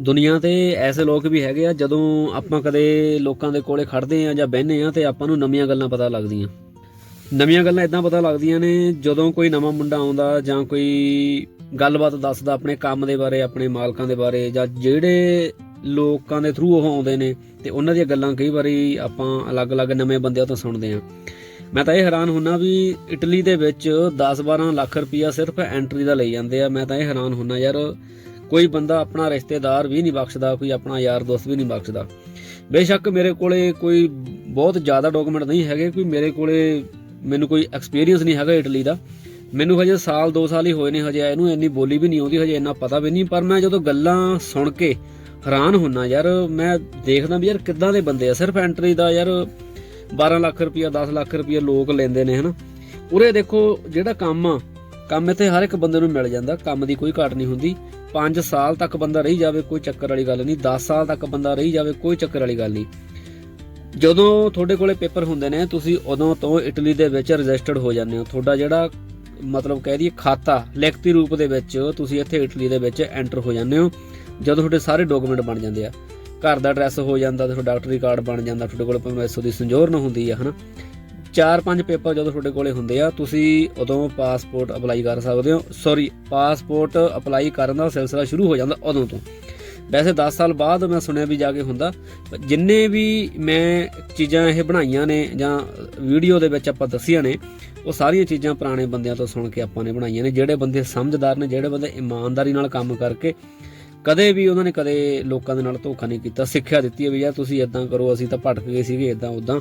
ਦੁਨੀਆ ਤੇ ਐਸੇ ਲੋਕ ਵੀ ਹੈਗੇ ਆ, ਜਦੋਂ ਆਪਾਂ ਕਦੇ ਲੋਕਾਂ ਦੇ ਕੋਲੇ ਖੜਦੇ ਆ ਜਾਂ ਬਹਿੰਦੇ ਆ ਤੇ ਆਪਾਂ ਨੂੰ ਨਵੀਆਂ ਗੱਲਾਂ ਪਤਾ ਲੱਗਦੀਆਂ। ਨਵੀਆਂ ਗੱਲਾਂ ਇਦਾਂ ਪਤਾ ਲੱਗਦੀਆਂ ਨੇ, ਜਦੋਂ ਕੋਈ ਨਵਾਂ ਮੁੰਡਾ ਆਉਂਦਾ ਜਾਂ ਕੋਈ ਗੱਲਬਾਤ ਦੱਸਦਾ ਆਪਣੇ ਕੰਮ ਦੇ ਬਾਰੇ, ਆਪਣੇ ਮਾਲਕਾਂ ਦੇ ਬਾਰੇ ਜਾਂ ਜਿਹੜੇ ਲੋਕਾਂ ਦੇ ਥਰੂ ਉਹ ਆਉਂਦੇ ਨੇ ਤੇ ਉਹਨਾਂ ਦੀਆਂ ਗੱਲਾਂ ਕਈ ਵਾਰੀ ਆਪਾਂ ਅਲੱਗ-ਅਲੱਗ ਨਵੇਂ ਬੰਦਿਆਂ ਤੋਂ ਸੁਣਦੇ ਆ। ਮੈਂ ਤਾਂ ਇਹ ਹੈਰਾਨ ਹੁੰਨਾ ਵੀ ਇਟਲੀ ਦੇ ਵਿੱਚ 10-12 ਲੱਖ ਰੁਪਈਆ ਸਿਰਫ ਐਂਟਰੀ ਦਾ ਲਈ ਜਾਂਦੇ ਆ, ਮੈਂ ਤਾਂ ਇਹ ਹੈਰਾਨ ਹੁੰਨਾ ਯਾਰ ਕੋਈ ਬੰਦਾ ਆਪਣਾ ਰਿਸ਼ਤੇਦਾਰ ਵੀ ਨਹੀਂ ਬਖਸ਼ਦਾ, ਕੋਈ ਆਪਣਾ ਯਾਰ ਦੋਸਤ ਵੀ ਨਹੀਂ ਬਖਸ਼ਦਾ। ਬੇਸ਼ੱਕ ਮੇਰੇ ਕੋਲੇ ਕੋਈ ਬਹੁਤ ਜ਼ਿਆਦਾ ਡਾਕੂਮੈਂਟ ਨਹੀਂ ਹੈਗੇ, ਕੋਈ ਮੇਰੇ ਕੋਲੇ ਮੈਨੂੰ ਕੋਈ ਐਕਸਪੀਰੀਅੰਸ ਨਹੀਂ ਹੈਗਾ ਇਟਲੀ ਦਾ। ਮੈਨੂੰ ਹਜੇ ਸਾਲ 2 ਸਾਲ ਹੀ ਹੋਏ ਨੇ, ਹਜੇ ਇਹਨੂੰ ਇੰਨੀ ਬੋਲੀ ਵੀ ਨਹੀਂ ਆਉਂਦੀ, ਹਜੇ ਇੰਨਾ ਪਤਾ ਵੀ ਨਹੀਂ। ਪਰ ਮੈਂ ਜਦੋਂ ਗੱਲਾਂ ਸੁਣ ਕੇ ਹੈਰਾਨ ਹੁੰਨਾ, ਯਾਰ ਮੈਂ ਦੇਖਦਾ ਵੀ ਯਾਰ ਕਿੱਦਾਂ ਦੇ ਬੰਦੇ ਆ। ਸਿਰਫ ਐਂਟਰੀ ਦਾ ਯਾਰ 12 ਲੱਖ ਰੁਪਇਆ 10 ਲੱਖ ਰੁਪਇਆ ਲੋਕ ਲੈਂਦੇ ਨੇ, ਹਨਾ। ਉਰੇ ਦੇਖੋ ਜਿਹੜਾ ਕੰਮ ਆ, ਕੰਮ ਇੱਥੇ ਹਰ ਇੱਕ ਬੰਦੇ ਨੂੰ ਮਿਲ ਜਾਂਦਾ, ਕੰਮ ਦੀ ਕੋਈ ਘਾਟ ਨਹੀਂ ਹੁੰਦੀ। 5 ਸਾਲ ਤੱਕ ਬੰਦਾ ਰਹੀ ਜਾਵੇ, ਕੋਈ ਚੱਕਰ ਵਾਲੀ ਗੱਲ ਨਹੀਂ। 10 ਸਾਲ ਤੱਕ ਬੰਦਾ ਰਹੀ ਜਾਵੇ, ਕੋਈ ਚੱਕਰ ਵਾਲੀ ਗੱਲ ਨਹੀਂ। ਜਦੋਂ ਤੁਹਾਡੇ ਕੋਲੇ ਪੇਪਰ ਹੁੰਦੇ ਨੇ, ਤੁਸੀਂ ਉਦੋਂ ਤੋਂ ਇਟਲੀ ਦੇ ਵਿੱਚ ਰਜਿਸਟਰਡ ਹੋ ਜਾਂਦੇ ਹੋ। ਤੁਹਾਡਾ ਜਿਹੜਾ ਮਤਲਬ ਕਹਿ ਦਈਏ ਖਾਤਾ, ਲਿਖਤੀ ਰੂਪ ਦੇ ਵਿੱਚ ਤੁਸੀਂ ਇੱਥੇ ਇਟਲੀ ਦੇ ਵਿੱਚ ਐਂਟਰ ਹੋ ਜਾਂਦੇ ਹੋ, ਜਦੋਂ ਤੁਹਾਡੇ ਸਾਰੇ ਡਾਕੂਮੈਂਟ ਬਣ ਜਾਂਦੇ ਆ। ਘਰ ਦਾ ਐਡਰੈਸ ਹੋ ਜਾਂਦਾ ਤੇ ਤੁਹਾਡਾ ਡਾਕਟਰੀ ਕਾਰਡ ਬਣ ਜਾਂਦਾ, ਤੁਹਾਡੇ ਕੋਲ ਭਾਵੇਂ ਐਸਓ ਦੀ ਸੰਜੋਰਨ ਹੁੰਦੀ ਆ, ਹਨਾ? ਚਾਰ ਪੰਜ ਪੇਪਰ ਜਦੋਂ ਤੁਹਾਡੇ ਕੋਲੇ ਹੁੰਦੇ ਆ, ਤੁਸੀਂ ਉਦੋਂ ਪਾਸਪੋਰਟ ਅਪਲਾਈ ਕਰ ਸਕਦੇ ਹੋ। ਸੌਰੀ ਪਾਸਪੋਰਟ ਅਪਲਾਈ ਕਰਨ ਦਾ ਸਿਲਸਿਲਾ ਸ਼ੁਰੂ ਹੋ ਜਾਂਦਾ ਉਦੋਂ ਤੋਂ। ਵੈਸੇ 10 ਸਾਲ ਬਾਅਦ ਮੈਂ ਸੁਣਿਆ ਵੀ ਜਾ ਕੇ ਹੁੰਦਾ ਜਿੰਨੇ ਵੀ ਮੈਂ ਚੀਜ਼ਾਂ ਇਹ ਬਣਾਈਆਂ ਨੇ ਜਾਂ ਵੀਡੀਓ ਦੇ ਵਿੱਚ ਆਪਾਂ ਦੱਸੀਆਂ ਨੇ, ਉਹ ਸਾਰੀਆਂ ਚੀਜ਼ਾਂ ਪੁਰਾਣੇ ਬੰਦਿਆਂ ਤੋਂ ਸੁਣ ਕੇ ਆਪਾਂ ਨੇ ਬਣਾਈਆਂ ਨੇ, ਜਿਹੜੇ ਬੰਦੇ ਸਮਝਦਾਰ ਨੇ, ਜਿਹੜੇ ਬੰਦੇ ਇਮਾਨਦਾਰੀ ਨਾਲ ਕੰਮ ਕਰਕੇ ਕਦੇ ਵੀ ਉਹਨਾਂ ਨੇ ਕਦੇ ਲੋਕਾਂ ਦੇ ਨਾਲ ਧੋਖਾ ਨਹੀਂ ਕੀਤਾ, ਸਿੱਖਿਆ ਦਿੱਤੀ ਹੈ ਵੀ ਯਾਰ ਤੁਸੀਂ ਇਦਾਂ ਕਰੋ, ਅਸੀਂ ਤਾਂ ਭਟਕ ਗਏ ਸੀਗੇ ਇਦਾਂ ਉਦਾਂ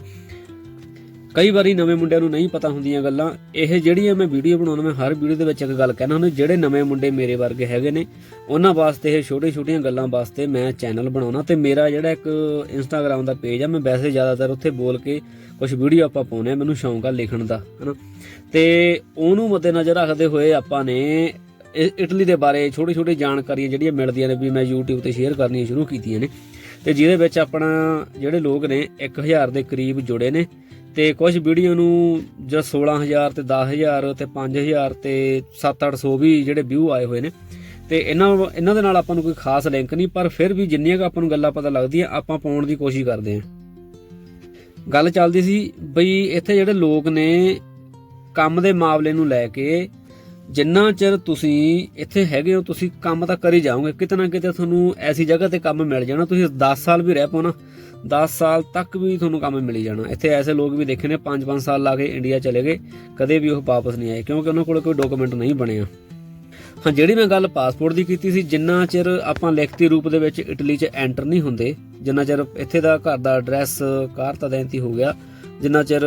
ਕਈ ਵਾਰੀ ਨਵੇਂ ਮੁੰਡਿਆਂ ਨੂੰ ਨਹੀਂ ਪਤਾ ਹੁੰਦੀਆਂ ਗੱਲਾਂ। ਇਹ ਜਿਹੜੀਆਂ ਮੈਂ ਵੀਡੀਓ ਬਣਾਉਣਾ, ਮੈਂ ਹਰ ਵੀਡੀਓ ਦੇ ਵਿੱਚ ਇੱਕ ਗੱਲ ਕਹਿਣਾ ਹੁੰਦਾ, ਜਿਹੜੇ ਨਵੇਂ ਮੁੰਡੇ ਮੇਰੇ ਵਰਗੇ ਹੈਗੇ ਨੇ, ਉਹਨਾਂ ਵਾਸਤੇ ਇਹ ਛੋਟੇ-ਛੋਟੀਆਂ ਗੱਲਾਂ ਵਾਸਤੇ ਮੈਂ ਚੈਨਲ ਬਣਾਉਣਾ ਤੇ ਮੇਰਾ ਜਿਹੜਾ ਇੱਕ ਇੰਸਟਾਗ੍ਰam ਦਾ ਪੇਜ ਆ, ਮੈਂ ਵੈਸੇ ਜ਼ਿਆਦਾਤਰ ਉੱਥੇ ਬੋਲ ਕੇ ਕੁਝ ਵੀਡੀਓ ਆਪਾਂ ਪਾਉਨੇ ਆ, ਮੈਨੂੰ ਸ਼ੌਂਕ ਆ ਲਿਖਣ ਦਾ, ਹਨਾ। ਤੇ ਉਹਨੂੰ ਮੱਦੇਨਜ਼ਰ ਰੱਖਦੇ ਹੋਏ ਆਪਾਂ ਨੇ ਇਟਲੀ ਦੇ ਬਾਰੇ ਛੋਟੀ-ਛੋਟੀ ਜਾਣਕਾਰੀਆਂ ਜਿਹੜੀਆਂ ਮਿਲਦੀਆਂ ਨੇ ਵੀ ਮੈਂ YouTube ਤੇ ਸ਼ੇਅਰ ਕਰਨੀਆਂ ਸ਼ੁਰੂ ਕੀਤੀਆਂ ਨੇ। ਤੇ ਜਿਹਦੇ ਵਿੱਚ ਆਪਣਾ ਜਿਹੜੇ ਲੋਕ ਨੇ 1000 ਦੇ ਕਰੀਬ ਜੁੜੇ ਨੇ। ਤੇ ਕੁਝ ਵੀਡੀਓ ਨੂੰ ਜਿਹੜਾ 16000 ਤੇ 10000 ਤੇ 5000 ਤੇ 7-800 ਵੀ ਜਿਹੜੇ ਵਿਊ ਆਏ ਹੋਏ ਨੇ। ਤੇ ਇਹਨਾਂ ਇਹਨਾਂ ਦੇ ਨਾਲ ਆਪਾਂ ਨੂੰ ਕੋਈ ਖਾਸ ਲਿੰਕ ਨਹੀਂ, ਪਰ ਫਿਰ ਵੀ ਜਿੰਨੀਆਂ ਕੁ ਆਪਾਂ ਨੂੰ ਗੱਲਾਂ ਪਤਾ ਲੱਗਦੀਆਂ, ਆਪਾਂ ਪਾਉਣ ਦੀ ਕੋਸ਼ਿਸ਼ ਕਰਦੇ ਹਾਂ। ਗੱਲ ਚੱਲਦੀ ਸੀ ਬਈ ਇੱਥੇ ਜਿਹੜੇ ਲੋਕ ਨੇ ਕੰਮ ਦੇ ਮਾਮਲੇ ਨੂੰ ਲੈ ਕੇ ਜਿੰਨਾ ਚਿਰ ਤੁਸੀਂ ਇੱਥੇ ਹੈਗੇ ਹੋ, ਤੁਸੀਂ ਕੰਮ ਤਾਂ ਕਰੀ ਜਾਓਗੇ, ਕਿਤੇ ਨਾ ਕਿਤੇ ਤੁਹਾਨੂੰ ਐਸੀ ਜਗ੍ਹਾ ਤੇ ਕੰਮ ਮਿਲ ਜਾਣਾ, ਤੁਸੀਂ 10 ਸਾਲ ਵੀ ਰਹਿ ਪਾਉਣਾ ਨਾ 10 ਸਾਲ ਤੱਕ ਵੀ ਤੁਹਾਨੂੰ ਕੰਮ ਮਿਲੀ ਜਾਣਾ। ਇੱਥੇ ਐਸੇ ਲੋਕ ਵੀ ਦੇਖੇ ਨੇ 5-5 ਸਾਲ ਲਾ ਕੇ ਇੰਡੀਆ ਚਲੇ ਗਏ, ਕਦੇ ਵੀ ਉਹ ਵਾਪਸ ਨਹੀਂ ਆਏ, ਕਿਉਂਕਿ ਉਹਨਾਂ ਕੋਲ ਕੋਈ ਡਾਕੂਮੈਂਟ ਨਹੀਂ ਬਣਿਆ। ਹਾਂ, ਜਿਹੜੀ ਮੈਂ ਗੱਲ ਪਾਸਪੋਰਟ ਦੀ ਕੀਤੀ ਸੀ, ਜਿੰਨਾ ਚਿਰ ਆਪਾਂ ਲਿਖਤੀ ਰੂਪ ਦੇ ਵਿੱਚ ਇਟਲੀ 'ਚ ਐਂਟਰ ਨਹੀਂ ਹੁੰਦੇ, ਜਿੰਨਾ ਚਿਰ ਇੱਥੇ ਦਾ ਘਰ ਦਾ ਐਡਰੈਸ ਕਾਰ ਦੈਂਤੀ ਹੋ ਗਿਆ ਜਿੰਨਾ ਚਿਰ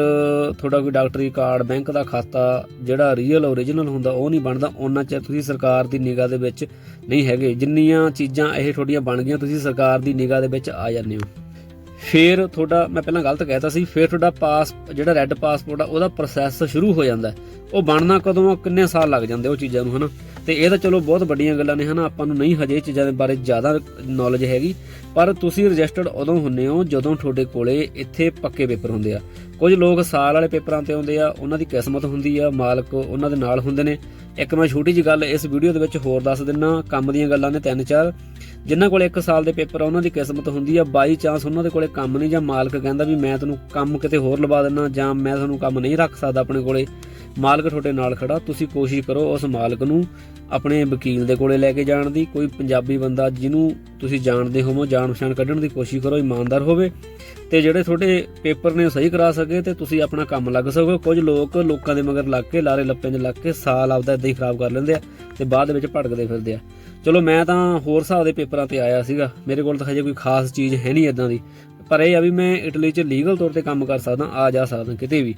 ਤੁਹਾਡਾ ਕੋਈ ਡਾਕਟਰੀ ਕਾਰਡ, ਬੈਂਕ ਦਾ ਖਾਤਾ ਜਿਹੜਾ ਰੀਅਲ ਓਰੀਜਨਲ ਹੁੰਦਾ, ਉਹ ਨਹੀਂ ਬਣਦਾ ਉਹਨਾਂ ਚਿਰ ਤੁਸੀਂ ਸਰਕਾਰ ਦੀ ਨਿਗਾਹ ਦੇ ਵਿੱਚ ਨਹੀਂ ਹੈਗੇ। ਜਿੰਨੀਆਂ ਚੀਜ਼ਾਂ ਇਹ ਤੁਹਾਡੀਆਂ ਬਣ ਗਈਆਂ, ਤੁਸੀਂ ਸਰਕਾਰ ਦੀ ਨਿਗਾਹ ਦੇ ਵਿੱਚ ਆ ਜਾਂਦੇ ਹੋ। ਫਿਰ ਤੁਹਾਡਾ, ਮੈਂ ਪਹਿਲਾਂ ਗਲਤ ਕਹਿਤਾ ਸੀ, ਫਿਰ ਤੁਹਾਡਾ ਪਾਸ, ਜਿਹੜਾ ਰੈੱਡ ਪਾਸਪੋਰਟ ਆ, ਉਹਦਾ ਪ੍ਰੋਸੈਸ ਸ਼ੁਰੂ ਹੋ ਜਾਂਦਾ। ਉਹ ਬਣਨਾ ਕਦੋਂ ਆ, ਕਿੰਨੇ ਸਾਲ ਲੱਗ ਜਾਂਦੇ ਉਹ ਚੀਜ਼ਾਂ ਨੂੰ, ਹਨਾ? ਤੇ ਇਹ ਤਾਂ ਚਲੋ ਬਹੁਤ ਵੱਡੀਆਂ ਗੱਲਾਂ ਨੇ, ਹਨਾ? ਆਪਾਂ ਨੂੰ ਨਹੀਂ ਹਜੇ ਚੀਜ਼ਾਂ ਦੇ ਬਾਰੇ ਜ਼ਿਆਦਾ ਨੌਲੇਜ ਹੈਗੀ, ਪਰ ਤੁਸੀਂ ਰਜਿਸਟਰਡ ਉਦੋਂ ਹੁੰਨੇ ਹੋ ਜਦੋਂ ਤੁਹਾਡੇ ਕੋਲੇ ਇੱਥੇ ਪੱਕੇ ਪੇਪਰ ਹੁੰਦੇ ਆ। ਕੁਝ ਲੋਕ ਸਾਲ ਵਾਲੇ ਪੇਪਰਾਂ ਤੇ ਆਉਂਦੇ ਆ, ਉਹਨਾਂ ਦੀ ਕਿਸਮਤ ਹੁੰਦੀ ਆ, ਮਾਲਕ ਉਹਨਾਂ ਦੇ ਨਾਲ ਹੁੰਦੇ ਨੇ। ਇੱਕ ਮੈਂ ਛੋਟੀ ਜਿਹੀ ਗੱਲ ਇਸ ਵੀਡੀਓ ਦੇ ਵਿੱਚ ਹੋਰ ਦੱਸ ਦਿੰਨਾ, ਕੰਮ ਦੀਆਂ ਗੱਲਾਂ ਨੇ ਤਿੰਨ ਚਾਰ। ਜਿਨ੍ਹਾਂ ਕੋਲੇ 1 ਸਾਲ ਦੇ ਪੇਪਰ ਆ, ਉਹਨਾਂ ਦੀ ਕਿਸਮਤ ਹੁੰਦੀ ਆ ਬਾਈ ਚਾਂਸ ਉਹਨਾਂ ਦੇ ਕੋਲੇ ਕੰਮ ਨਹੀਂ ਜਾਂ ਮਾਲਕ ਕਹਿੰਦਾ ਵੀ ਮੈਂ ਤੈਨੂੰ ਕੰਮ ਕਿਤੇ ਹੋਰ ਲਵਾ ਦਿੰਨਾ ਜਾਂ ਮੈਂ ਤੁਹਾਨੂੰ ਕੰਮ ਨਹੀਂ ਰੱਖ ਸਕਦਾ ਆਪਣੇ ਕੋਲੇ। ਮਾਲਕ ਤੁਹਾਡੇ ਨਾਲ ਖੜਾ, ਤੁਸੀਂ ਕੋਸ਼ਿਸ਼ ਕਰੋ ਉਸ ਮਾਲਕ ਨੂੰ ਆਪਣੇ ਵਕੀਲ ਦੇ ਕੋਲੇ ਲੈ ਕੇ ਜਾਣ ਦੀ। ਕੋਈ ਪੰਜਾਬੀ ਬੰਦਾ ਜਿਹਨੂੰ ਤੁਸੀਂ ਜਾਣਦੇ ਹੋਵੋ ਜਾਣ ਪਛਾਣ ਕੱਢਣ ਦੀ ਕੋਸ਼ਿਸ਼ ਕਰੋ, ਇਮਾਨਦਾਰ ਹੋਵੇ ਤੇ ਜਿਹੜੇ ਤੁਹਾਡੇ ਪੇਪਰ ਨੇ ਉਹ ਸਹੀ ਕਰਾ ਸਕੇ ਤੇ ਤੁਸੀਂ ਆਪਣਾ ਕੰਮ ਲੱਗ ਸਕੋ। ਕੁਝ ਲੋਕ ਲੋਕਾਂ ਦੇ ਮਗਰ ਲੱਗ ਕੇ, ਲਾਰੇ ਲੱਪਿਆਂ 'ਚ ਲੱਗ ਕੇ ਸਾਲ ਆਪਦਾ ਇਦਾਂ ਹੀ ਖਰਾਬ ਕਰ ਲੈਂਦੇ ਆ ਤੇ ਬਾਅਦ ਦੇ ਵਿੱਚ ਭਟਕਦੇ ਫਿਰਦੇ ਆ। ਚਲੋ ਮੈਂ ਤਾਂ ਹੋਰ ਹਿਸਾਬ ਦੇ ਪੇਪਰਾਂ ਤੇ ਆਇਆ ਸੀਗਾ। ਮੇਰੇ ਕੋਲ ਤਾਂ ਹਜੇ ਕੋਈ ਖਾਸ ਚੀਜ਼ ਹੈ ਨਹੀਂ ਇਦਾਂ ਦੀ। ਪਰ ਇਹ ਆ ਵੀ ਮੈਂ ਇਟਲੀ 'ਚ ਲੀਗਲ ਤੌਰ ਤੇ ਕੰਮ ਕਰ ਸਕਦਾ, ਆ ਜਾ ਸਕਦਾ ਕਿਤੇ ਵੀ।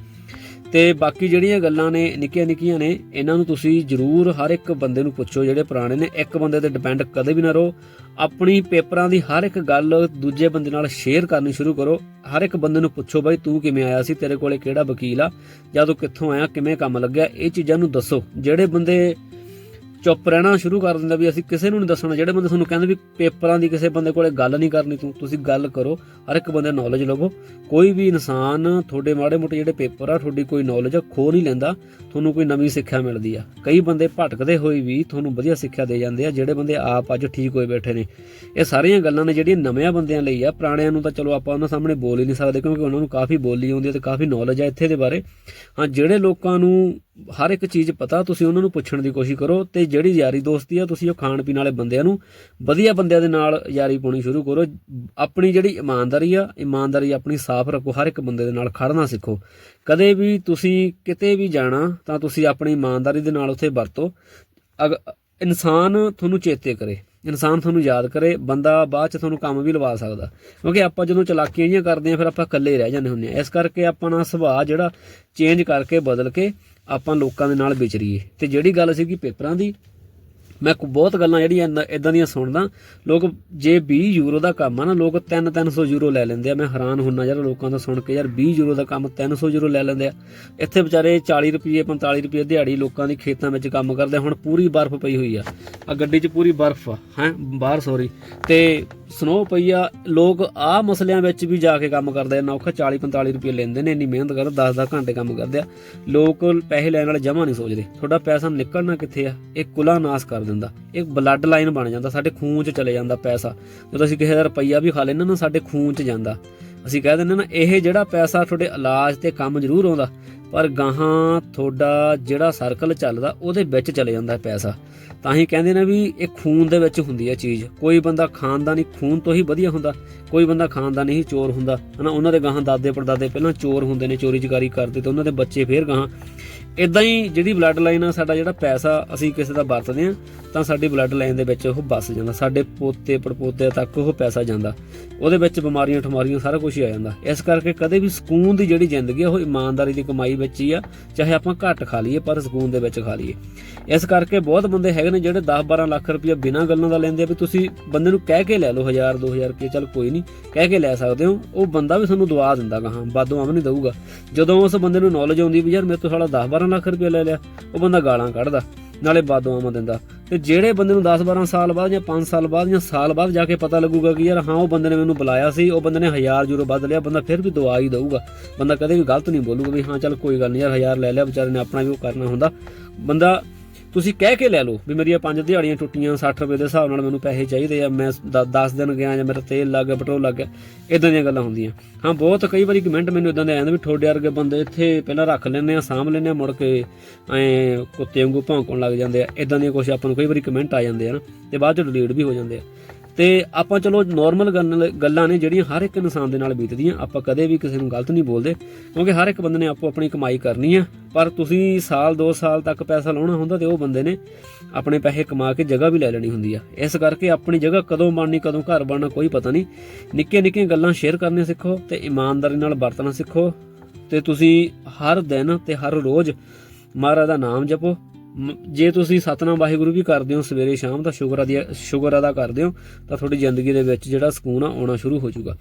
ਤੇ ਬਾਕੀ ਜਿਹੜੀਆਂ ਗੱਲਾਂ ਨੇ, ਨਿੱਕੀਆਂ ਨਿੱਕੀਆਂ ਨੇ, ਇਹਨਾਂ ਨੂੰ ਤੁਸੀਂ ਜਰੂਰ ਹਰ ਇੱਕ ਬੰਦੇ ਨੂੰ ਪੁੱਛੋ, ਜਿਹੜੇ ਪੁਰਾਣੇ ਨੇ। ਇੱਕ ਬੰਦੇ ਤੇ ਡਿਪੈਂਡ ਕਦੇ ਵੀ ਨਾ ਰਹੋ। ਆਪਣੀ ਪੇਪਰਾਂ ਦੀ ਹਰ ਇੱਕ ਗੱਲ ਦੂਜੇ ਬੰਦੇ ਨਾਲ ਸ਼ੇਅਰ ਕਰਨੀ ਸ਼ੁਰੂ ਕਰੋ। ਹਰ ਇੱਕ ਬੰਦੇ ਨੂੰ ਪੁੱਛੋ ਬਾਈ, ਤੂੰ ਕਿਵੇਂ ਆਇਆ ਸੀ? ਤੇਰੇ ਕੋਲੇ ਕਿਹੜਾ ਵਕੀਲ ਆ? ਜਾਂ ਤੂੰ ਕਿੱਥੋਂ ਆਇਆ? ਕਿਵੇਂ ਕੰਮ ਲੱਗਿਆ? ਇਹ ਚੀਜ਼ਾਂ ਨੂੰ ਦੱਸੋ। ਜਿਹੜੇ ਬੰਦੇ ਚੁੱਪ ਰਹਿਣਾ ਸ਼ੁਰੂ ਕਰ ਦਿੰਦਾ ਵੀ ਅਸੀਂ ਕਿਸੇ ਨੂੰ ਨਹੀਂ ਦੱਸਣਾ। ਜਿਹੜੇ ਬੰਦੇ ਤੁਹਾਨੂੰ ਕਹਿੰਦੇ ਵੀ ਪੇਪਰਾਂ ਦੀ ਕਿਸੇ ਬੰਦੇ ਕੋਲੇ ਗੱਲ ਨਹੀਂ ਕਰਨੀ ਤੂੰ, ਤੁਸੀਂ ਗੱਲ ਕਰੋ। ਹਰ ਇੱਕ ਬੰਦੇ ਨੌਲੇਜ ਲਵੋ। ਕੋਈ ਵੀ ਇਨਸਾਨ ਤੁਹਾਡੇ ਮਾੜੇ ਮੋਟੇ ਜਿਹੜੇ ਪੇਪਰ ਆ, ਤੁਹਾਡੀ ਕੋਈ ਨੌਲੇਜ ਆ, ਖੋ ਨਹੀਂ ਲੈਂਦਾ। ਤੁਹਾਨੂੰ ਕੋਈ ਨਵੀਂ ਸਿੱਖਿਆ ਮਿਲਦੀ ਆ। ਕਈ ਬੰਦੇ ਭਟਕਦੇ ਹੋਏ ਵੀ ਤੁਹਾਨੂੰ ਵਧੀਆ ਸਿੱਖਿਆ ਦੇ ਜਾਂਦੇ ਆ, ਜਿਹੜੇ ਬੰਦੇ ਆਪ ਅੱਜ ਠੀਕ ਹੋਏ ਬੈਠੇ ਨੇ। ਇਹ ਸਾਰੀਆਂ ਗੱਲਾਂ ਨੇ ਜਿਹੜੀਆਂ ਨਵਿਆਂ ਬੰਦਿਆਂ ਲਈ ਆ। ਪੁਰਾਣਿਆਂ ਨੂੰ ਤਾਂ ਚਲੋ ਆਪਾਂ ਉਹਨਾਂ ਸਾਹਮਣੇ ਬੋਲ ਹੀ ਨਹੀਂ ਸਕਦੇ, ਕਿਉਂਕਿ ਉਹਨਾਂ ਨੂੰ ਕਾਫੀ ਬੋਲੀ ਆਉਂਦੀ ਹੈ ਤੇ ਕਾਫੀ ਨੌਲੇਜ ਆ ਇੱਥੇ ਦੇ ਬਾਰੇ। ਹਾਂ, ਜਿਹੜੇ ਲੋਕਾਂ ਨੂੰ ਹਰ ਇੱਕ ਚੀਜ਼ ਪਤਾ, ਤੁਸੀਂ ਉਹਨਾਂ ਨੂੰ ਪੁੱਛਣ ਦੀ ਕੋਸ਼ਿਸ਼ ਕਰੋ ਤੇ ਜਿਹੜੀ ਯਾਰੀ ਦੋਸਤੀ ਆ, ਤੁਸੀਂ ਉਹ ਖਾਣ ਪੀਣ ਵਾਲੇ ਬੰਦਿਆਂ ਨੂੰ ਵਧੀਆ ਬੰਦਿਆਂ ਦੇ ਨਾਲ ਯਾਰੀ ਪਾਉਣੀ ਸ਼ੁਰੂ ਕਰੋ। ਆਪਣੀ ਜਿਹੜੀ ਇਮਾਨਦਾਰੀ ਆ, ਇਮਾਨਦਾਰੀ ਆਪਣੀ ਸਾਫ਼ ਰੱਖੋ, ਹਰ ਇੱਕ ਬੰਦੇ ਦੇ ਨਾਲ ਖੜਨਾ ਸਿੱਖੋ। ਕਦੇ ਵੀ ਤੁਸੀਂ ਕਿਤੇ ਵੀ ਜਾਣਾ, ਤਾਂ ਤੁਸੀਂ ਆਪਣੀ ਇਮਾਨਦਾਰੀ ਦੇ ਨਾਲ ਉੱਥੇ ਵਰਤੋ। ਅਗ, ਇਨਸਾਨ ਤੁਹਾਨੂੰ ਚੇਤੇ ਕਰੇ, ਇਨਸਾਨ ਤੁਹਾਨੂੰ ਯਾਦ ਕਰੇ, ਬੰਦਾ ਬਾਅਦ ਚ ਤੁਹਾਨੂੰ ਕੰਮ ਵੀ ਲਵਾ ਸਕਦਾ। ਕਿਉਂਕਿ ਆਪਾਂ ਜਦੋਂ ਚਲਾਕੀਆਂ ਜੀਆਂ ਕਰਦੇ ਆ, ਫਿਰ ਆਪਾਂ ਇਕੱਲੇ ਰਹਿ ਜਾਂਦੇ ਹੁੰਦੇ ਆ। ਇਸ ਕਰਕੇ ਆਪਣਾ ਸੁਭਾਅ ਜਿਹੜਾ ਚੇਂਜ ਕਰਕੇ ਬਦਲ ਕੇ ਆਪਾਂ ਲੋਕਾਂ ਦੇ ਨਾਲ ਵਿਚਰੀਏ। ਤੇ ਜਿਹੜੀ ਗੱਲ ਸੀਗੀ ਪੇਪਰਾਂ ਦੀ ਮੈਂ ਬਹੁਤ ਗੱਲਾਂ ਜਿਹੜੀਆਂ ਇਦਾਂ ਦੀਆਂ ਸੁਣਦਾ। ਲੋਕ ਜੇ 20 ਯੂਰੋ ਦਾ ਕੰਮ ਆ ਨਾ, ਲੋਕ 3 300 ਯੂਰੋ ਲੈ ਲੈਂਦੇ ਆ। ਮੈਂ ਹੈਰਾਨ ਹੁੰਨਾ ਯਾਰ ਲੋਕਾਂ ਤੋਂ ਸੁਣ ਕੇ ਯਾਰ 20 ਯੂਰੋ ਦਾ ਕੰਮ 300 ਯੂਰੋ ਲੈ ਲੈਂਦੇ ਆ। ਇੱਥੇ ਵਿਚਾਰੇ 40 ਰੁਪਏ 45 ਰੁਪਏ ਦਿਹਾੜੀ ਲੋਕਾਂ ਦੀ ਖੇਤਾਂ ਵਿੱਚ ਕੰਮ ਕਰਦੇ ਆ। ਹੁਣ ਪੂਰੀ ਬਰਫ਼ ਪਈ ਹੋਈ ਆ। ਆ ਗੱਡੀ 'ਚ ਪੂਰੀ ਬਰਫ਼ ਆ, ਹੈ? ਬਾਹਰ ਸੌਰੀ ਤੇ ਸਨੋ ਪਈ ਆ। ਲੋਕ ਆ ਮਸਲਿਆਂ ਵਿੱਚ ਵੀ ਜਾ ਕੇ ਕੰਮ ਕਰਦੇ ਆ। ਨੌਖਾ 40 45 ਰੁਪਏ ਲੈਂਦੇ ਨੇ, ਇੰਨੀ ਮਿਹਨਤ ਕਰ 10 10 ਘੰਟੇ ਕੰਮ ਕਰਦੇ ਆ। ਲੋਕ ਪੈਸੇ ਲੈਣ ਵਾਲੇ ਜਮਾ ਨਹੀਂ ਸੋਚਦੇ। ਤੁਹਾਡਾ ਪੈਸਾ ਨਿਕਲਣਾ ਕਿੱਥੇ ਆ? ਇਹ ਕੁਲਾ ਨਾਸ ਕਰ ਦਿੰਦਾ। ਇਹ ਬਲੱਡ ਲਾਈਨ ਬਣ ਜਾਂਦਾ, ਸਾਡੇ ਖੂਨ 'ਚ ਚਲੇ ਜਾਂਦਾ ਪੈਸਾ। ਜਦੋਂ ਅਸੀਂ ਕਿਸੇ ਦਾ ਰੁਪਈਆ ਵੀ ਖਾ ਲੈਂਦੇ ਨਾ, ਸਾਡੇ ਖੂਨ 'ਚ ਜਾਂਦਾ। ਅਸੀਂ ਕਹਿ ਦਿੰਦੇ ਨਾ, ਇਹ ਜਿਹੜਾ ਪੈਸਾ ਤੁਹਾਡੇ ਇਲਾਜ ਤੇ ਕੰਮ ਜ਼ਰੂਰ ਆਉਂਦਾ, ਪਰ ਗਾਹਾਂ ਤੁਹਾਡਾ ਜਿਹੜਾ ਸਰਕਲ ਚੱਲਦਾ, ਉਹਦੇ ਵਿੱਚ ਚਲੇ ਜਾਂਦਾ ਪੈਸਾ। ਤਾਂ ਹੀ ਕਹਿੰਦੇ ਨੇ ਵੀ ਇਹ ਖੂਨ ਦੇ ਵਿੱਚ ਹੁੰਦੀ ਹੈ ਚੀਜ਼। ਕੋਈ ਬੰਦਾ ਖਾਨਦਾਨੀ ਖੂਨ ਤੋਂ ਹੀ ਵਧੀਆ ਹੁੰਦਾ, ਕੋਈ ਬੰਦਾ ਖਾਨਦਾਨੀ ਹੀ ਚੋਰ ਹੁੰਦਾ। ਹਨਾ, ਉਹਨਾਂ ਦੇ ਗਾਹਾਂ ਦਾਦੇ ਪੜਦਾਦੇ ਪਹਿਲਾਂ ਚੋਰ ਹੁੰਦੇ ਨੇ ਚੋਰੀ ਚਕਾਰੀ ਕਰਦੇ ਤੇ ਉਹਨਾਂ ਦੇ ਬੱਚੇ ਫੇਰ ਗਾਹਾਂ ਇਦਾਂ ਹੀ ਜਿਹੜੀ ਬਲੱਡ ਲਾਈਨ ਆ, ਸਾਡਾ ਜਿਹੜਾ ਪੈਸਾ ਅਸੀਂ ਕਿਸੇ ਦਾ ਵਰਤਦੇ ਆ ਤਾਂ ਸਾਡੀ ਬਲੱਡ ਲਾਈਨ ਦੇ ਵਿੱਚ ਉਹ ਵੱਸ ਜਾਂਦਾ। ਸਾਡੇ ਪੋਤੇ ਪੜਪੋਤੇ ਤੱਕ ਉਹ ਪੈਸਾ ਜਾਂਦਾ। ਉਹਦੇ ਵਿੱਚ ਬਿਮਾਰੀਆਂ, ਠਮਾਰੀਆਂ, ਸਾਰਾ ਕੁਝ ਹੀ ਆ ਜਾਂਦਾ। ਇਸ ਕਰਕੇ ਕਦੇ ਵੀ ਸਕੂਨ ਦੀ ਜਿਹੜੀ ਜ਼ਿੰਦਗੀ ਆ, ਉਹ ਇਮਾਨਦਾਰੀ ਦੀ ਕਮਾਈ ਵਿੱਚ ਹੀ ਆ, ਚਾਹੇ ਆਪਾਂ ਘੱਟ ਖਾ ਲਈਏ, ਪਰ ਸਕੂਨ ਦੇ ਵਿੱਚ ਖਾ ਲਈਏ। ਇਸ ਕਰਕੇ ਬਹੁਤ ਬੰਦੇ ਹੈਗੇ ਨੇ ਜਿਹੜੇ 10 12 ਲੱਖ ਰੁਪਏ ਬਿਨਾਂ ਗੱਲਾਂ ਦਾ ਲੈਂਦੇ ਆ ਵੀ ਤੁਸੀਂ ਬੰਦੇ ਨੂੰ ਕਹਿ ਕੇ ਲੈ ਲਓ 1000 2000 ਰੁਪਏ ਚੱਲ ਕੋਈ ਨਹੀਂ, ਕਹਿ ਕੇ ਲੈ ਸਕਦੇ ਹੋ। ਉਹ ਬੰਦਾ ਵੀ ਤੁਹਾਨੂੰ ਦਵਾ ਦਿੰਦਾ ਗਾਹਾਂ ਬਾਦੋਂ ਆਮ ਨਹੀਂ ਦਊਗਾ। ਜਦੋਂ ਉਸ ਬੰਦੇ ਨੂੰ ਨੌਲੇਜ ਆਉਂਦੀ ਵੀ ਯਾਰ ਮੇਰੇ ਤੋਂ ਸਾਲਾ 10 12 ਲੱਖ ਰੁਪਏ ਲੈ ਲਿਆ, ਉਹ ਬੰਦਾ ਗਾਲਾਂ ਕੱਢਦਾ, ਨਾਲੇ ਬਾਦੋਂ ਆਮ ਦਿੰਦਾ। ਤੇ ਜਿਹੜੇ ਬੰਦੇ ਨੂੰ 10 12 ਸਾਲ ਬਾਅਦ ਜਾਂ 5 ਸਾਲ ਬਾਅਦ ਜਾਂ ਸਾਲ ਬਾਅਦ ਜਾ ਕੇ ਪਤਾ ਲੱਗੂਗਾ ਕਿ ਯਾਰ ਹਾਂ, ਉਹ ਬੰਦੇ ਨੇ ਮੈਨੂੰ ਬੁਲਾਇਆ ਸੀ, ਉਹ ਬੰਦੇ ਨੇ 1000 ਯੂਰੋ ਵੱਧ ਲਿਆ, ਬੰਦਾ ਫਿਰ ਵੀ ਦਵਾ ਹੀ ਦਊਗਾ। ਬੰਦਾ ਕਦੇ ਵੀ ਗਲਤ ਨਹੀਂ ਬੋਲੂਗਾ ਵੀ ਹਾਂ, ਚੱਲ ਕੋਈ ਗੱਲ ਨਹੀਂ ਯਾਰ 1000 ਲੈ ਲਿਆ, ਵਿਚਾਰੇ ਨੇ ਆਪਣਾ ਵੀ ਉਹ ਕਰਨਾ ਹੁੰਦਾ। ਬੰਦਾ ਤੁਸੀਂ ਕਹਿ ਕੇ ਲੈ ਲਓ ਵੀ ਮੇਰੀਆਂ ਪੰਜ ਦਿਹਾੜੀਆਂ ਟੁੱਟੀਆਂ 60 ਰੁਪਏ ਦੇ ਹਿਸਾਬ ਨਾਲ ਮੈਨੂੰ ਪੈਸੇ ਚਾਹੀਦੇ ਆ, ਮੈਂ 10 ਦਿਨ ਗਿਆ ਜਾਂ ਮੇਰਾ ਤੇਲ ਲੱਗ ਗਿਆ, ਪੈਟਰੋਲ ਲੱਗ ਗਿਆ ਇਦਾਂ ਦੀਆਂ ਗੱਲਾਂ ਹੁੰਦੀਆਂ। ਹਾਂ, ਬਹੁਤ ਕਈ ਵਾਰੀ ਕਮੈਂਟ ਮੈਨੂੰ ਇਦਾਂ ਦੇ ਆ ਵੀ ਤੁਹਾਡੇ ਵਰਗੇ ਬੰਦੇ ਇੱਥੇ ਪਹਿਲਾਂ ਰੱਖ ਲੈਂਦੇ ਆ, ਸਾਂਭ ਲੈਂਦੇ ਆ, ਮੁੜ ਕੇ ਐ ਕੁੱਤੇ ਵਾਂਗੂ ਭੌਂਕਣ ਲੱਗ ਜਾਂਦੇ ਆ ਇਦਾਂ ਦੀਆਂ ਕੁਝ ਆਪਾਂ ਨੂੰ ਕਈ ਵਾਰੀ ਕਮੈਂਟ ਆ ਜਾਂਦੇ ਆ ਨਾ, ਤੇ ਬਾਅਦ ਚ ਡਿਲੀਟ ਵੀ ਹੋ ਜਾਂਦੇ ਆ। ਤੇ ਆਪਾਂ ਚਲੋ ਨਾਰਮਲ ਗੱਲਾਂ ਨੇ ਜਿਹੜੀਆਂ ਹਰ ਇੱਕ ਇਨਸਾਨ ਦੇ ਨਾਲ ਬੀਤਦੀਆਂ, ਆਪਾਂ ਕਦੇ ਵੀ ਕਿਸੇ ਨੂੰ ਗਲਤ ਨਹੀਂ ਬੋਲਦੇ, ਕਿਉਂਕਿ ਹਰ ਇੱਕ ਬੰਦੇ ਨੇ ਆਪੋ ਆਪਣੀ ਕਮਾਈ ਕਰਨੀ ਆ, ਪਰ ਤੁਸੀਂ ਸਾਲ 2 ਸਾਲ ਤੱਕ ਪੈਸਾ ਲਾਉਣਾ ਹੁੰਦਾ ਤੇ ਉਹ ਬੰਦੇ ਨੇ ਆਪਣੇ ਪੈਸੇ ਕਮਾ ਕੇ ਜਗ੍ਹਾ ਵੀ ਲੈ ਲੈਣੀ ਹੁੰਦੀ ਆ। ਇਸ ਕਰਕੇ ਆਪਣੀ ਜਗ੍ਹਾ ਕਦੋਂ ਬਣਨੀ, ਕਦੋਂ ਘਰ ਬਣਨਾ ਕੋਈ ਪਤਾ ਨਹੀਂ। ਨਿੱਕੀਆਂ ਨਿੱਕੀਆਂ ਗੱਲਾਂ ਸ਼ੇਅਰ ਕਰਨੀਆਂ ਸਿੱਖੋ ਤੇ ਇਮਾਨਦਾਰੀ ਨਾਲ ਵਰਤਣਾ ਸਿੱਖੋ ਤੇ ਤੁਸੀਂ ਹਰ ਦਿਨ ਤੇ ਹਰ ਰੋਜ਼ ਮਹਾਰਾਜ ਦਾ ਨਾਮ ਜਪੋ। ਜੇ ਤੁਸੀਂ ਸਤਨਾਮ ਵਾਹਿਗੁਰੂ ਵੀ ਕਰਦੇ ਹੋ ਸਵੇਰੇ ਸ਼ਾਮ ਦਾ ਸ਼ੁਕਰ ਅਦਾ ਸ਼ੁਕਰ ਅਦਾ ਕਰਦੇ ਹੋ, ਤਾਂ ਤੁਹਾਡੀ ਜ਼ਿੰਦਗੀ ਦੇ ਵਿੱਚ ਜਿਹੜਾ ਸਕੂਨ ਆ, ਆਉਣਾ ਸ਼ੁਰੂ ਹੋ ਜਾਊਗਾ।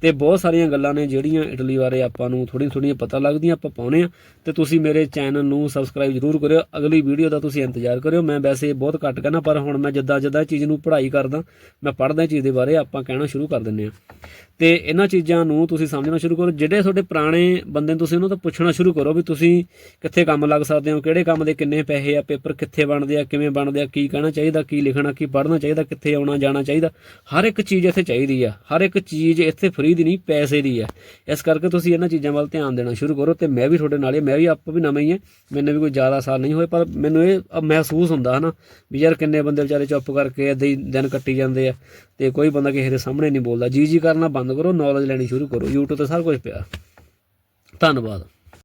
ਤੇ ਬਹੁਤ ਸਾਰੀਆਂ ਗੱਲਾਂ ਨੇ ਜਿਹੜੀਆਂ ਇਟਲੀ ਬਾਰੇ ਆਪਾਂ ਨੂੰ ਥੋੜ੍ਹੀਆਂ ਥੋੜ੍ਹੀਆਂ ਪਤਾ ਲੱਗਦੀਆਂ, ਆਪਾਂ ਪਾਉਣੇ ਆ। ਤੇ ਤੁਸੀਂ ਮੇਰੇ ਚੈਨਲ ਨੂੰ ਸਬਸਕ੍ਰਾਈਬ ਜ਼ਰੂਰ ਕਰਿਓ। ਅਗਲੀ ਵੀਡੀਓ ਦਾ ਤੁਸੀਂ ਇੰਤਜ਼ਾਰ ਕਰਿਓ। ਮੈਂ ਵੈਸੇ ਬਹੁਤ ਘੱਟ ਕਹਿੰਦਾ, ਪਰ ਹੁਣ ਮੈਂ ਜਿੱਦਾਂ ਜਿੱਦਾਂ ਇਹ ਚੀਜ਼ ਨੂੰ ਪੜ੍ਹਾਈ ਕਰਦਾ, ਮੈਂ ਪੜ੍ਹਦਾ ਇਹ ਚੀਜ਼ ਦੇ ਬਾਰੇ ਆਪਾਂ ਕਹਿਣਾ ਸ਼ੁਰੂ ਕਰ ਦਿੰਨੇ ਆ ਤੇ ਇਹਨਾਂ ਚੀਜ਼ਾਂ ਨੂੰ ਤੁਸੀਂ ਸਮਝਣਾ ਸ਼ੁਰੂ ਕਰੋ। ਜਿਹੜੇ ਤੁਹਾਡੇ ਪੁਰਾਣੇ ਬੰਦੇ ਨੇ ਤੁਸੀਂ ਉਹਨਾਂ ਤੋਂ ਪੁੱਛਣਾ ਸ਼ੁਰੂ ਕਰੋ ਵੀ ਤੁਸੀਂ ਕਿੱਥੇ ਕੰਮ ਲੱਗ ਸਕਦੇ ਹੋ, ਕਿਹੜੇ ਕੰਮ ਦੇ ਕਿੰਨੇ ਪੈਸੇ ਆ, ਪੇਪਰ ਕਿੱਥੇ ਬਣਦੇ ਆ, ਕਿਵੇਂ ਬਣਦੇ ਆ, ਕੀ ਕਹਿਣਾ ਚਾਹੀਦਾ, ਕੀ ਲਿਖਣਾ, ਕੀ ਪੜ੍ਹਨਾ ਚਾਹੀਦਾ, ਕਿੱਥੇ ਆਉਣਾ, ਜਾਣਾ ਚਾਹੀਦਾ। ਹਰ ਇੱਕ ਚੀਜ਼ ਇੱਥੇ ਚਾਹੀਦੀ ਆ, ਹਰ ਇੱਕ ਚੀਜ਼ ਇੱਥੇ ਫ੍ਰੀ ਦੀ ਨਹੀਂ, ਪੈਸੇ ਦੀ ਆ। ਇਸ ਕਰਕੇ ਤੁਸੀਂ ਇਹਨਾਂ ਚੀਜ਼ਾਂ ਵੱਲ ਧਿਆਨ ਦੇਣਾ ਸ਼ੁਰੂ ਕਰੋ ਤੇ ਮੈਂ ਵੀ ਤੁਹਾਡੇ ਨਾਲ ਹੀ ਮੈਂ ਵੀ ਆਪ ਵੀ ਨਵਾਂ ਹੀ ਹਾਂ ਮੈਨੂੰ ਵੀ ਕੋਈ ਜ਼ਿਆਦਾ ਸਾਲ ਨਹੀਂ ਹੋਏ, ਪਰ ਮੈਨੂੰ ਇਹ ਮਹਿਸੂਸ ਹੁੰਦਾ ਹਨਾ, ਵੀ ਯਾਰ ਕਿੰਨੇ ਬੰਦੇ ਵਿਚਾਰੇ ਚੁੱਪ ਕਰਕੇ ਏਦਾਂ ਹੀ ਦਿਨ ਕੱਟੀ ਜਾਂਦੇ ਆ ਤੇ ਕੋਈ ਬੰਦਾ ਕਿਸੇ ਦੇ ਸਾਹਮਣੇ ਨਹੀਂ ਬੋਲਦਾ। ਜੀ ਜੀ ਕਰਨਾ ਬੰਦ ਕਰੋ ਨੌਲੇਜ ਲੈਣੀ ਸ਼ੁਰੂ ਕਰੋ। YouTube ਤੇ ਸਾਰਾ ਕੁਝ ਪਿਆ। ਧੰਨਵਾਦ।